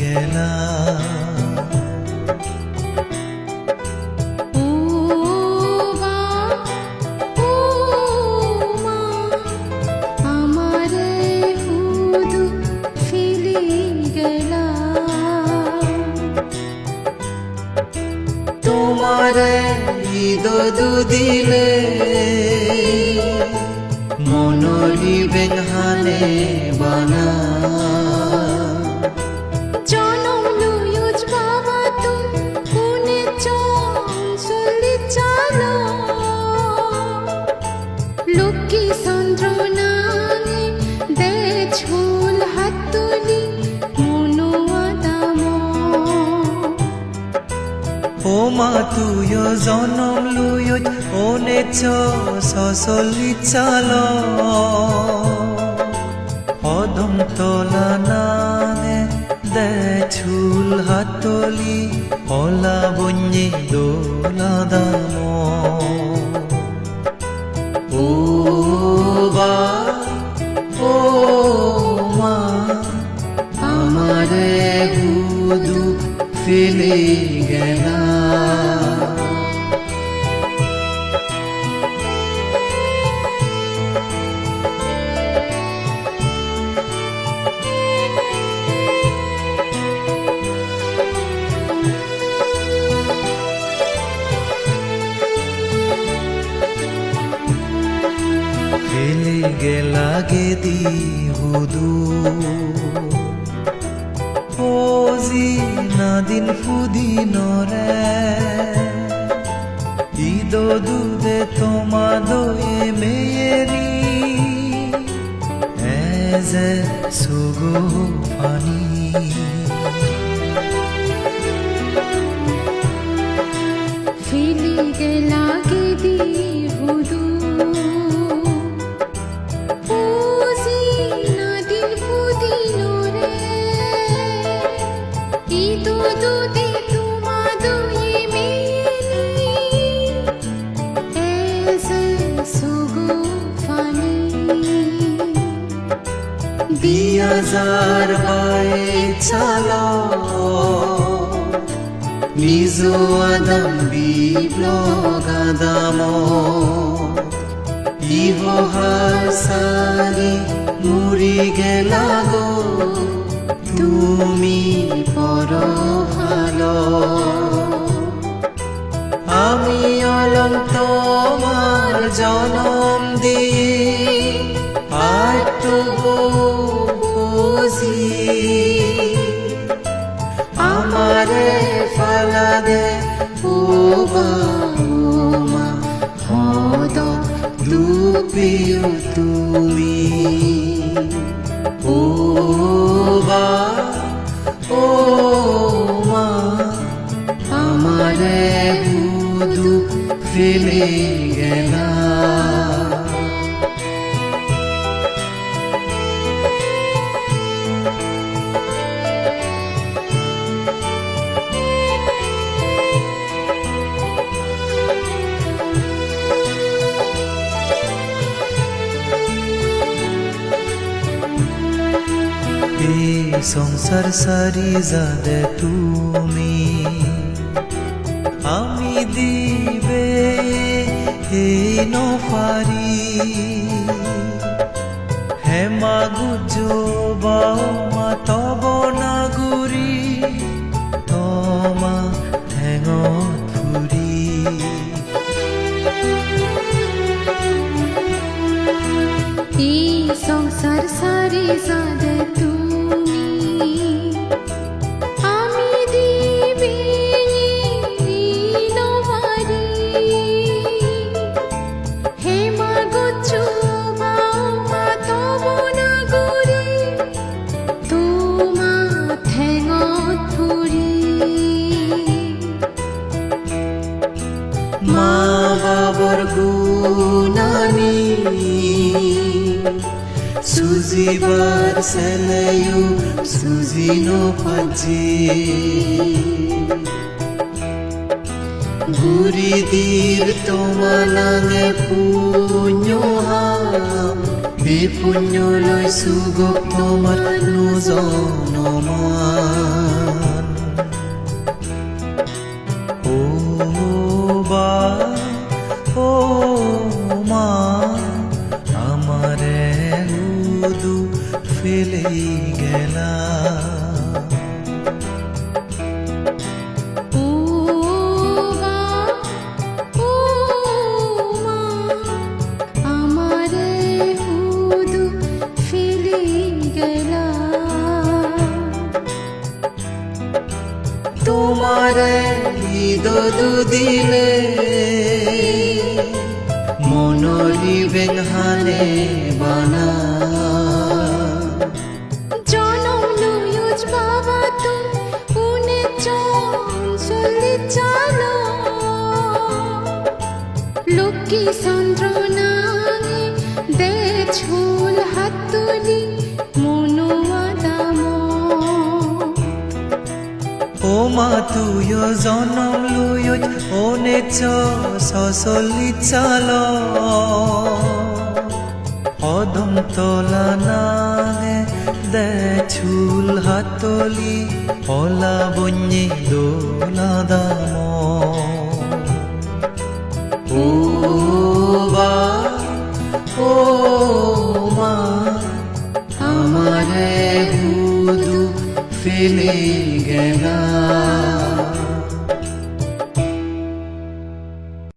গেলা ও বা ও মা আমারে হুদু ফেলে গেলা তোমার ঈদ দুদিলে মনরি বেহানে জনম লুয় ওনে চ সসলি চাল অদম তলা নানে দে ছুল হাতলি অলা বন্যে দোলা দাম। ও বা, ও মা, আমারে বুদু ফেলে গেলা গেলা গেদি হুদু দিন নাদিন ফুদিনরে ঈদ দুধে তোমা দোয়ে মেয়েরি। এজে সুগো ফানি। চালা। নিজ আদম বিপ্লগ আদাম। ইহহার সারি মুড়ি গেলা গো। তুমি পর ভালো আমি অলম তোমার জনম দে ও মা হদ দুপিও তুমি। ও বা ও মা আমারে বুধু ফেলে এই সংসার সারি যাদে তুমি। আমি দিবে হে নফারি হেমা বাও মা তব নাগুরি তমা এই সংসার সারি সাদে তুমি আমি দিবি নমারি হে মা গুচ্ছু মা তব নাগরি তোমা ঠেঙত ফুরি মা বাবার গুণানি সুজিবার সেলায়ু সুজিনো পাজে গুরি দীর পুণ্য পুণ্যহাম বিপুণ্য লৈ সুগপ তোমার নুজনমা তোমারে হৃদদু দিলে মনরি বেংহানে বানা। লক্ষ্মী চন্দ্র নাঙে দে ঝোল হাতুলি মা তুয়ো জনম লুয়ত ওনে চ চাল অদম তলা নাগে দে হাতলি, অলা বন্যে দোলা দাম ও বা ও মা আমারে হুদু ফেলে